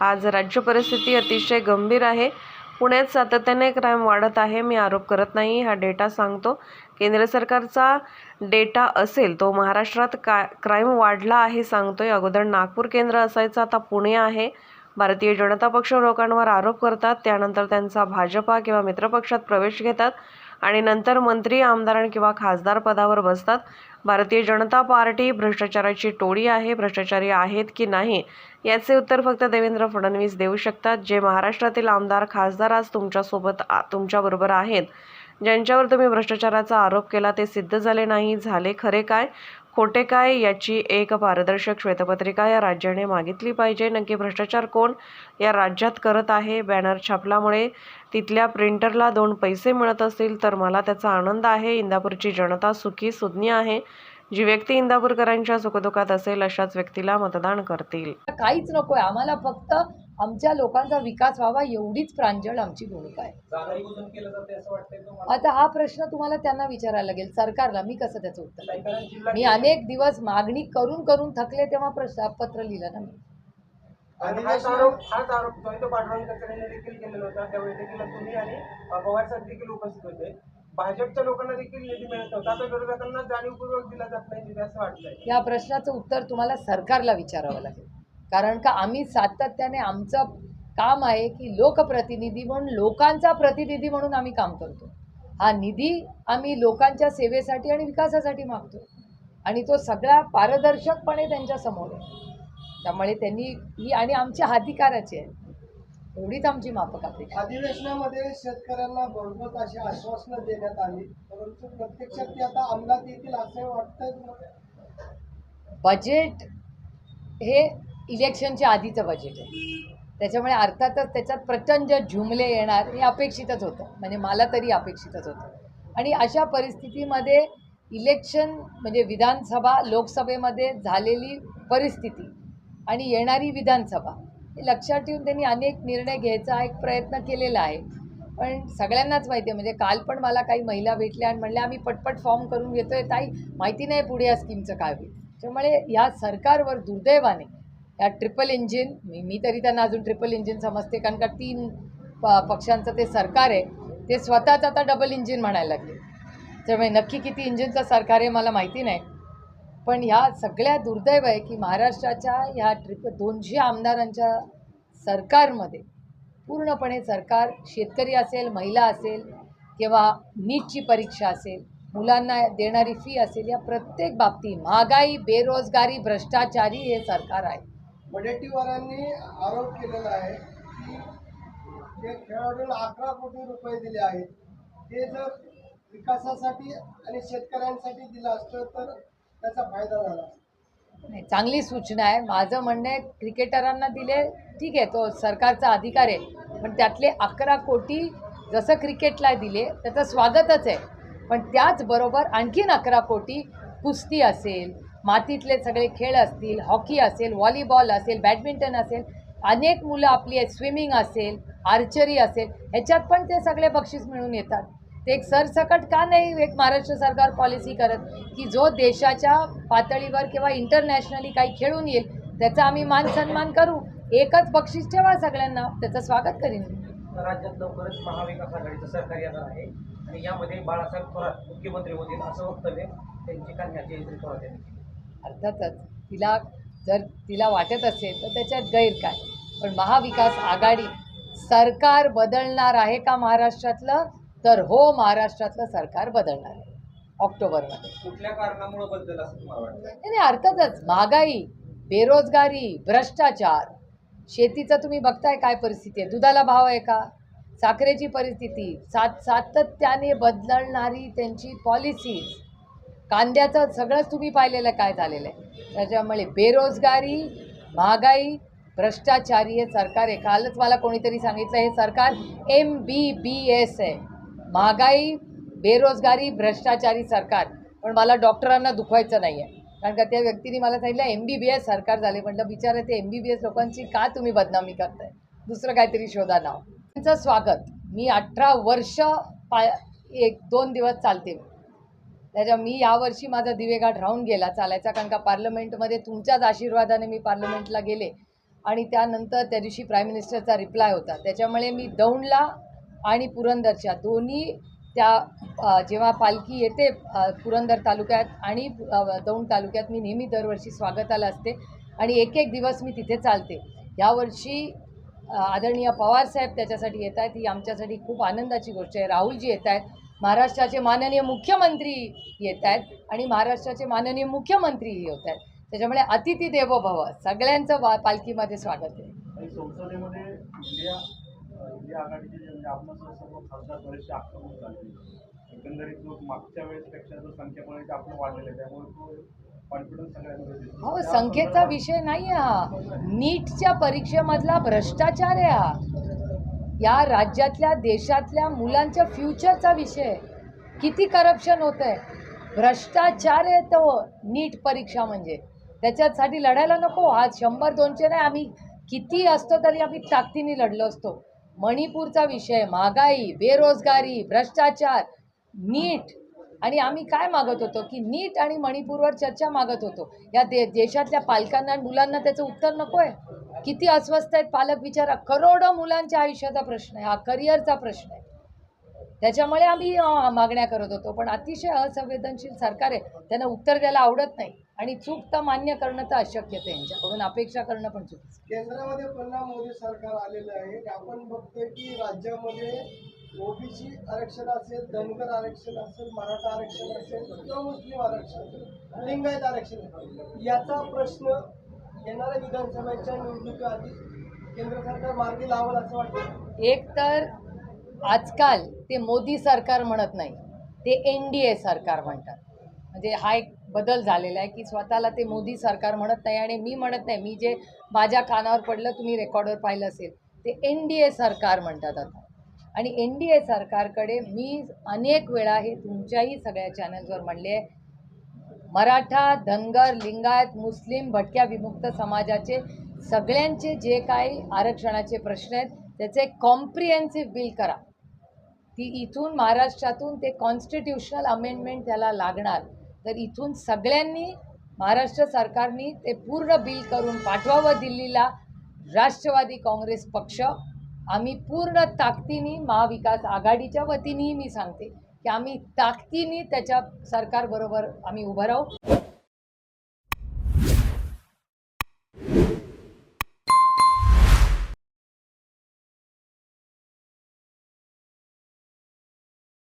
आज राज्य परिस्थिती अतिशय गंभीर आहे. पुण्यात सातत्याने क्राईम वाढत आहे. मी आरोप करत नाही. हा डेटा सांगतो. केंद्र सरकारचा डेटा असेल तो महाराष्ट्रात का क्राईम वाढला आहे सांगतोय. अगोदर नागपूर केंद्र असायचं आता पुणे आहे. भारतीय जनता पक्ष लोकांवर आरोप करतात. त्यानंतर त्यांचा भाजपा किंवा मित्रपक्षात प्रवेश घेतात. आणि नंतर मंत्री आमदार किंवा खासदार पदावर बसतात. भारतीय जनता पार्टी भ्रष्टाचाराची टोळी आहे. भ्रष्टाचारी आहेत की नाही याचे उत्तर फक्त देवेंद्र फडणवीस देऊ शकतात. जे महाराष्ट्रातील आमदार खासदार आज तुमच्यासोबत तुमच्याबरोबर आहेत. ज्यांच्यावर तुम्ही भ्रष्टाचाराचा आरोप केला ते सिद्ध झाले नाही. झाले खरे काय? खोटे काय याची एक पारदर्शक श्वेतपत्रिका या राज्याने मागितली पाहिजे. नक्की भ्रष्टाचार कोण या राज्यात करत आहे? बॅनर छापल्यामुळे तिथल्या प्रिंटरला दोन पैसे मिळत असतील तर मला त्याचा आनंद आहे. इंदापूरची जनता सुखी सुज्ञ आहे. जी व्यक्ती इंदापूरकरांच्या सुखदुःखात असेल अशाच व्यक्तीला मतदान करतील. काहीच नकोय. आम्हाला फक्त आमच्या लोकांचा विकास व्हावा एवढीच प्रांजळ आमची भूमिका आहे. जाणीवून केलं जाते असं वाटतंय तुम्हाला? आता हा प्रश्न तुम्हाला त्यांना विचारायला लागेल सरकारला मी कसं त्याचं उत्तर मी अनेक दिवस मागणी करून करून थकले तेव्हा प्रश्न पत्र लिहिलं ना मी. हाच आरोप हाच आरोप तो देखील केलेला होता. त्यावेळी देखील तुम्ही आणि अ, पवार साहेब देखील उपस्थित होते. भाजपच्या लोकांना देखील निधी मिळत होता आता विरोधकांना जाणीवपूर्वक दिला जात नाही असं वाटतंय. या प्रश्नाचं उत्तर तुम्हाला सरकारला विचारावं लागेल. कारण का आम्ही सातत्याने आमचं काम आहे की लोकप्रतिनिधी म्हणून लोकांचा प्रतिनिधी म्हणून आम्ही काम करतो. हा निधी आम्ही लोकांच्या सेवेसाठी आणि विकासासाठी मागतो. आणि तो सगळा पारदर्शकपणे त्यांच्यासमोर आहे. त्यामुळे त्यांनी ही आणि आमच्या अधिकाराची आहे. एवढीच आमची माफक अपेक्षा. अधिवेशनामध्ये शेतकऱ्यांना भरघोस अशी आश्वासनं देण्यात आली. परंतु प्रत्यक्षात ती आता अंमलात येतील असं तुम्हाला? बजेट हे इलेक्शनच्या आधीचं बजेट आहे. त्याच्यामुळे अर्थातच त्याच्यात प्रचंड झुमले येणार हे अपेक्षितच होतं. म्हणजे मला तरी अपेक्षितच होतं. आणि अशा परिस्थितीमध्ये इलेक्शन म्हणजे विधानसभा लोकसभेमध्ये झालेली परिस्थिती आणि येणारी विधानसभा हे लक्षात ठेवून त्यांनी अनेक निर्णय घ्यायचा एक प्रयत्न केलेला आहे. पण सगळ्यांनाच माहिती आहे म्हणजे काल पण मला काही महिला भेटल्या आणि म्हणल्या आम्ही पटपट फॉर्म करून घेतोय ताई. माहिती नाही पुढे या स्कीमचं काय होईल. त्यामुळे ह्या सरकारवर दुर्दैवाने या ट्रिपल इंजिन मी मी तरी त्यांना अजून ट्रिपल इंजिन समजते कारण का तीन प पक्षांचं ते सरकार आहे ते स्वतःच आता डबल इंजिन म्हणायला लागले. त्यामुळे नक्की किती इंजिनचं सरकार आहे मला माहिती नाही. पण ह्या सगळ्या दुर्दैव आहे की महाराष्ट्राच्या ह्या ट्रिप दोनशे आमदारांच्या सरकारमध्ये पूर्णपणे सरकार शेतकरी असेल महिला असेल किंवा नीटची परीक्षा असेल मुलांना देणारी फी असेल या प्रत्येक बाबतीत महागाई बेरोजगारी भ्रष्टाचारी हे सरकार आहे. वडेट्टीवारांनी आरोप केलेला आहे की जे खेळाडूला अकरा कोटी रुपये दिले आहेत. ते जर विकासासाठी आणि शेतकऱ्यांसाठी दिलं असतं तर त्याचा फायदा झाला नाही चांगली सूचना आहे. माझं म्हणणं आहे क्रिकेटरांना दिले ठीक आहे तो सरकारचा अधिकार आहे पण त्यातले अकरा कोटी जसं क्रिकेटला दिले त्याचं स्वागतच आहे. पण त्याचबरोबर आणखीन अकरा कोटी कुस्ती असेल मातीतले सगळे खेळ असतील हॉकी असेल व्हॉलीबॉल असेल बॅडमिंटन असेल अनेक मुलं आपली आहेत स्विमिंग असेल आर्चरी असेल ह्याच्यात पण ते सगळे बक्षीस मिळून येतात. ते एक सरसकट का नाही एक महाराष्ट्र सरकार पॉलिसी करत की जो देशाच्या पातळीवर किंवा इंटरनॅशनली काही खेळून येईल त्याचा आम्ही मान सन्मान करू एकच बक्षीस ठेवा सगळ्यांना त्याचं स्वागत करीन राज्यात लवकरच महाविकास आघाडीचं सरकार येणार आहे आणि यामध्ये बाळासाहेब थोरात मुख्यमंत्री होतील असं वक्तव्य त्यांची कन्या थोरात यांनी अर्थातच तिला जर तिला वाटत असेल तर त्याच्यात गैर काय पण महाविकास आघाडी सरकार बदलणार आहे का महाराष्ट्रातलं? तर हो महाराष्ट्रातलं सरकार बदलणार आहे. ऑक्टोबरमध्ये कुठल्या कारणामुळे बदल असं नाही, अर्थातच महागाई बेरोजगारी भ्रष्टाचार. शेतीचं तुम्ही बघताय काय परिस्थिती आहे? दुधाला भाव आहे का? साखरेची परिस्थिती. सात सातत्याने बदलणारी त्यांची पॉलिसीज कांद्याचं सगळंच तुम्ही पाहिलेलं काय झालेलं आहे. त्याच्यामुळे बेरोजगारी महागाई भ्रष्टाचारी हे सरकार आहे. कालच मला कोणीतरी सांगितलं हे सरकार एम बी बी एस आहे. महागाई बेरोजगारी भ्रष्टाचारी सरकार. पण मला डॉक्टरांना दुखवायचं नाही आहे कारण का त्या व्यक्तीने मला सांगितलं एम बी बी एस सरकार झाले. म्हटलं बिचारे ते एम बी बी एस लोकांची का तुम्ही बदनामी करताय? दुसरं काहीतरी शोधा नाव. त्यांचं स्वागत. मी अठरा वर्ष पा एक दोन दिवस चालते. त्याच्या मी यावर्षी माझा दिवेघाट राहून गेला चालायचा कारण का पार्लमेंटमध्ये तुमच्याच आशीर्वादाने मी पार्लमेंटला गेले. आणि त्यानंतर त्या दिवशी प्राईम मिनिस्टरचा रिप्लाय होता. त्याच्यामुळे मी दौंडला आणि पुरंदरच्या दोन्ही त्या जेव्हा पालखी येते पुरंदर तालुक्यात आणि दौंड तालुक्यात मी नेहमी दरवर्षी स्वागताला असते. आणि एक एक दिवस मी तिथे चालते. यावर्षी आदरणीय आदरणीय पवारसाहेब त्याच्यासाठी येत आहेत ही आमच्यासाठी खूप आनंदाची गोष्ट आहे. राहुलजी येत आहेत महाराष्ट्राचे माननीय मुख्यमंत्री येत आहेत आणि महाराष्ट्राचे माननीय मुख्यमंत्रीही होत आहेत. त्याच्यामुळे अतिथी देवो भव सगळ्यांचं वा पालखीमध्ये स्वागत आहे. म्हणजे हो संख्येचा विषय नाही हा. नीटच्या परीक्षेमधला भ्रष्टाचार आहे हा. या राज्यातल्या देशातल्या मुलांच्या फ्युचरचा विषय आहे. किती करप्शन होत आहे भ्रष्टाचार आहे तो नीट परीक्षा म्हणजे. त्याच्यासाठी लढायला नको आज शंभर दोनशे नाही आम्ही किती असतो तरी आम्ही ताकदीने लढलो असतो. मणिपूरचा विषय महागाई बेरोजगारी भ्रष्टाचार नीट. आणि आम्ही काय मागत होतो? की नीट आणि मणिपूरवर चर्चा मागत होतो. या दे देशातल्या पालकांना आणि मुलांना त्याचं उत्तर नको आहे किती अस्वस्थ आहेत पालक विचारा करोडो मुलांच्या आयुष्याचा प्रश्न आहे. हा करिअरचा प्रश्न आहे. त्याच्यामुळे आम्ही मागण्या करत होतो. पण अतिशय असंवेदनशील सरकार आहे. त्यांना उत्तर द्यायला आवडत नाही. आणि चूक तर मान्य करणं तर अशक्यच आहे यांच्याकडून. अपेक्षा करणं पण चुकीचं केंद्रामध्ये पुन्हा मोदी सरकार आलेलं आहे. आपण बघतोय की राज्यामध्ये ओबीसी आरक्षण असेल धनगर आरक्षण असेल मराठा आरक्षण असेल किंवा मुस्लिम आरक्षण लिंगायत आरक्षण याचा प्रश्न येणाऱ्या विधानसभेच्या निवडणुकीआधी केंद्र सरकार मार्गी लावलं असं वाटतं. एक तर आजकाल ते मोदी सरकार म्हणत नाही ते एन डी ए सरकार म्हणतात. म्हणजे हा एक बदल झालेला आहे की स्वतःला ते मोदी सरकार म्हणत नाही आणि मी म्हणत नाही मी जे माझ्या कानावर पडलं तुम्ही रेकॉर्डवर पाहिलं असेल ते एन डी ए सरकार म्हणतात आता. आणि एन डी ए सरकारकडे मी अनेक वेळा हे तुमच्याही सगळ्या चॅनल्सवर म्हणले आहे मराठा धनगर लिंगायत मुस्लिम भटक्या विमुक्त समाजाचे सगळ्यांचे जे काही आरक्षणाचे प्रश्न आहेत त्याचे कॉम्प्रिहेन्सिव्ह बिल करा. ती इथून महाराष्ट्रातून ते कॉन्स्टिट्युशनल अमेंडमेंट त्याला लागणार. तर इथून सगळ्यांनी महाराष्ट्र सरकारनी ते पूर्ण बिल करून पाठवावं दिल्लीला राष्ट्रवादी काँग्रेस पक्ष. आम्ही पूर्ण ताकदीने महाविकास आघाडीच्या वतीनेही मी सांगते की आम्ही ताकदीने त्याच्या सरकारबरोबर आम्ही उभं राहू.